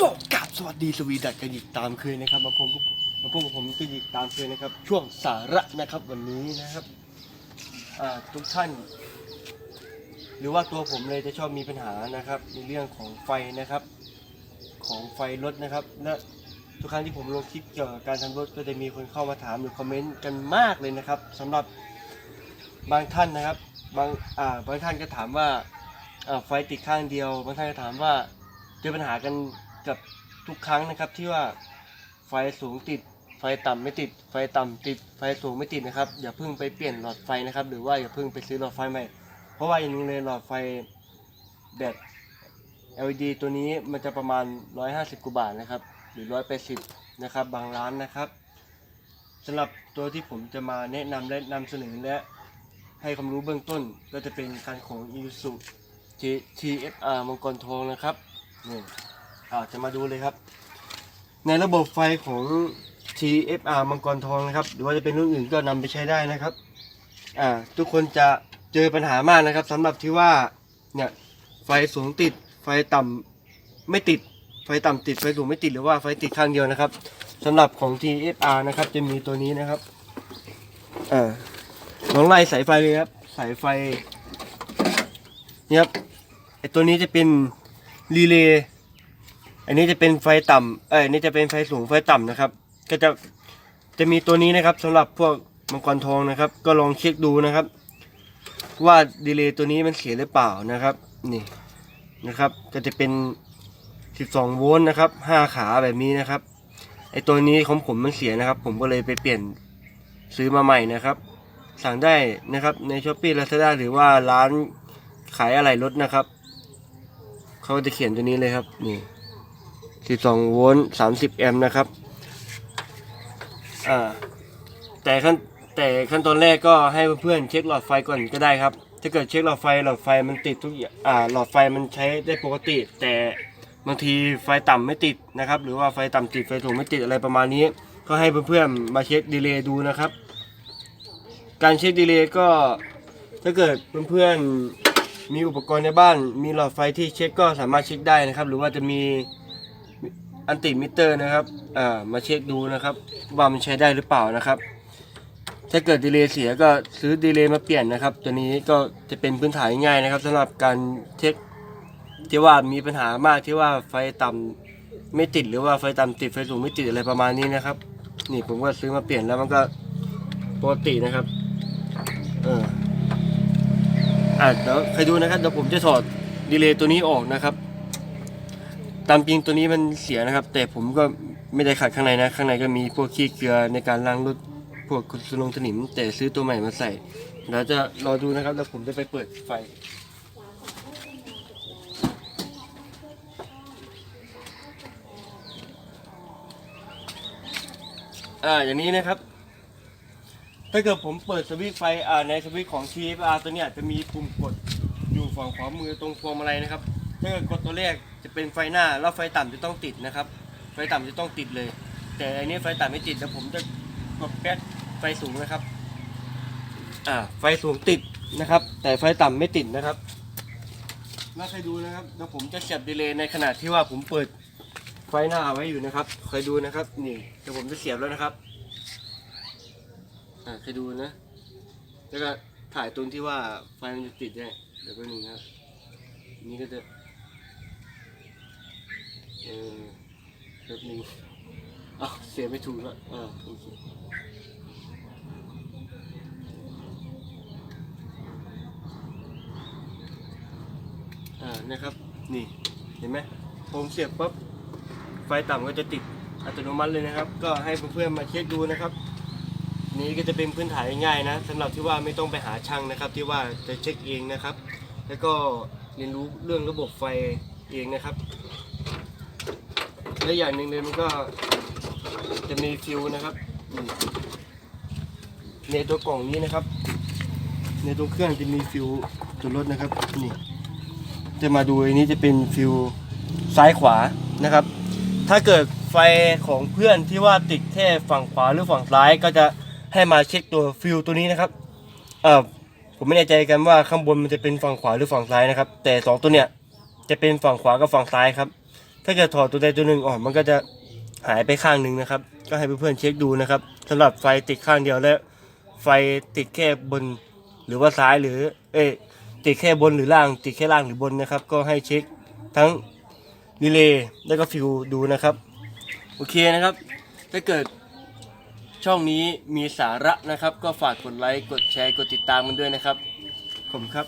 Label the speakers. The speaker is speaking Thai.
Speaker 1: ก็กราบสวัสดีสวีดัตกันอีกตามเคยนะครับ มาพบกับมาพบกับผมกันอีกตามเคยนะครับ ช่วงสาระนะครับวันนี้นะครับทุกท่าน หรือว่าตัวผมเลยจะชอบมีปัญหานะครับ ในเรื่องของไฟนะครับ ของไฟรถนะครับและทุกครั้งที่ผมลงคลิปเกี่ยวกับการทำรถก็จะมีคนเข้ามาถามหรือคอมเมนต์กันมากเลยนะครับสำหรับบางท่านนะครับบางอ่าบางท่านก็ถามว่าไฟติดข้างเดียวบางท่านก็ถามว่าเจอปัญหากัน กับทุกครั้งนะครับที่ว่าไฟสูงติดไฟต่ำไม่ติด ไฟต่ำติดไฟสูงไม่ติดนะครับ อย่าเพิ่งไปเปลี่ยนหลอดไฟนะครับ หรือว่าอย่าเพิ่งไปซื้อหลอดไฟใหม่ เพราะว่าอย่างนึงเลยหลอดไฟแบบ LED ตัวนี้มันจะประมาณ 150กว่าบาทนะครับ หรือ 180 นะครับ บางร้านนะครับสำหรับตัวที่ผมจะมาแนะนำและนำเสนอและให้ความรู้เบื้องต้นก็จะเป็นการของ i s u TFR มังกรทองนะครับนี่ อาจะมาดูเลยครับ ในระบบไฟของ TFR มังกรทองนะครับ หรือว่าจะเป็นรุ่นอื่นก็นำไปใช้ได้นะครับ อ่า ทุกคนจะเจอปัญหามากนะครับสำหรับที่ว่า เนี่ย ไฟสูงติด ไฟต่ำไม่ติด ไฟต่ำติด ไฟสูงไม่ติด หรือว่าไฟติดข้างเดียวนะครับสำหรับของ TFR นะครับ จะมีตัวนี้นะครับ อ่าลองไล่สายไฟเลยครับ สายไฟเนี่ยครับไอตัวนี้จะเป็นรีเลย์ อันนี้จะเป็นไฟต่ำเอ้ยอันนี้จะเป็นไฟสูงไฟต่ำนะครับ ก็จะจะมีตัวนี้นะครับสำหรับพวกมังกรทองนะครับ ก็ลองเช็คดูนะครับ ว่าดีเลย์ตัวนี้มันเสียหรือเปล่านะครับ นี่นะครับ ก็จะเป็น 12 โวลต์นะครับ 5 ขาแบบนี้นะครับไอตัวนี้ของผมมันเสียนะครับ ผมก็เลยไปเปลี่ยนซื้อมาใหม่นะครับ สั่งได้นะครับในช้อปปี้ลาซาด้าหรือว่าร้านขายอะไหล่รถนะครับเขาจะเขียนตัวนี้เลยครับนี่ 12โวลต์30แอมป์นะครับอ่าแต่ขั้นแต่ขั้นตอนแรกก็ให้เพื่อนๆเช็คหลอดไฟก่อนก็ได้ครับ ถ้าเกิดเช็คหลอดไฟหลอดไฟมันติดทุกอย่างอ่าหลอดไฟมันใช้ได้ปกติ แต่บางทีไฟต่ำไม่ติดนะครับ หรือว่าไฟต่ำติดไฟสูงไม่ติดอะไรประมาณนี้ ก็ให้เพื่อนๆมาเช็คดีเลย์ดูนะครับ การเช็คดีเลย์ก็ถ้าเกิดเพื่อนๆมีอุปกรณ์ในบ้าน มีหลอดไฟที่เช็คก็สามารถเช็คได้นะครับ หรือว่าจะมี อันติมิเตอร์นะครับอ่ามาเช็คดูนะครับ ว่ามันใช้ได้หรือเปล่านะครับ ถ้าเกิดดีเลย์เสียก็ซื้อดีเลย์มาเปลี่ยนนะครับ ตัวนี้ก็จะเป็นพื้นฐานง่ายนะครับสำหรับการเช็คที่ว่ามีปัญหามากที่ว่าไฟต่ำไม่ติดหรือว่าไฟต่ำติดไฟสูงไม่ติดอะไรประมาณนี้นะครับ นี่ผมก็ซื้อมาเปลี่ยนแล้วมันก็ปกตินะครับเอออะเดี๋ยวใครดูนะครับเดี๋ยวผมจะถอดดีเลย์ตัวนี้ออกนะครับ ตามจริงตัวนี้มันเสียนะครับ แต่ผมก็ไม่ได้ขัดข้างในนะ ข้างในก็มีพวกขี้เกลือในการล้างรถพวกสลงสนิม แต่ซื้อตัวใหม่มาใส่เดี๋ยวจะรอดูนะครับแล้วผมจะไปเปิดไฟอ่าอย่างนี้นะครับ ถ้าเกิดผมเปิดสวิตช์ไฟอ่าในสวิตช์ของ TFR ตัวเนี้ยจะมีปุ่มกดอยู่ฝั่งขวามือตรงพวงมาลัยนะครับ ถ้าเกิดกดตัวแรกจะเป็นไฟหน้าแล้วไฟต่ำจะต้องติดนะครับ ไฟต่ำจะต้องติดเลย แต่อันนี้ไฟต่ำไม่ติดแล้วผมจะกดแป๊ดไฟสูงนะครับอ่าไฟสูงติดนะครับ แต่ไฟต่ำไม่ติดนะครับน่าใครดูนะครับเดี๋ยวผมจะเสียบดีเลย์ในขณะที่ว่าผมเปิดไฟหน้าไว้อยู่นะครับใคอยดูนะครับ นี่เดี๋ยวผมจะเสียบแล้วนะครับอ่าเคยดูนะแล้วก็ถ่ายตรงที่ว่าไฟมันจะติดเนี่ยเดี๋ยวแป๊บนึงครับนี่ก็จะ ออแป๊บนึงอ้าวเสียไม่ถูกล้วอ่าโอเคอ่านะครับ นี่ เห็นไหมผมเสียบปั๊บ ไฟต่ำก็จะติดอัตโนมัติเลยนะครับ ก็ให้เพื่อนๆมาเช็คดูนะครับ นี้ก็จะเป็นพื้นฐานง่ายๆนะสำหรับที่ว่าไม่ต้องไปหาช่างนะครับ ที่ว่าจะเช็คเองนะครับ แล้วก็เรียนรู้เรื่องระบบไฟเองนะครับ และอย่างหนึ่งเลยมันก็จะมีฟิวนะครับ ในตัวกล่องนี้นะครับ ในตัวเครื่องจะมีฟิวตัวรถนะครับนี่จะมาดูอันนี้จะเป็นฟิวซ้ายขวานะครับ ถ้าเกิดไฟของเพื่อนที่ว่าติดแค่ฝั่งขวาหรือฝั่งซ้ายก็จะให้มาเช็คตัวฟิวตัวนี้นะครับเออผมไม่แน่ใจกันว่าข้างบนมันจะเป็นฝั่งขวาหรือฝั่งซ้ายนะครับ แต่สองตัวเนี้ยจะเป็นฝั่งขวากับฝั่งซ้ายครับ ถ้าเกิดถอดตัวใดตัวหนึ่งออกมันก็จะหายไปข้างหนึ่งนะครับ ก็ให้เพื่อนๆเช็คดูนะครับสำหรับไฟติดข้างเดียวและไฟติดแค่บน หรือว่าซ้ายหรือ เอ้ยติดแค่บนหรือล่าง ติดแค่ล่างหรือบนนะครับ ก็ให้เช็คทั้งรีเลย์แล้วก็ฟิวดูนะครับ โอเคนะครับ ถ้าเกิดช่องนี้มีสาระนะครับ ก็ฝากกดไลค์กดแชร์กดติดตามกันด้วยนะครับ ขอบคุณครับ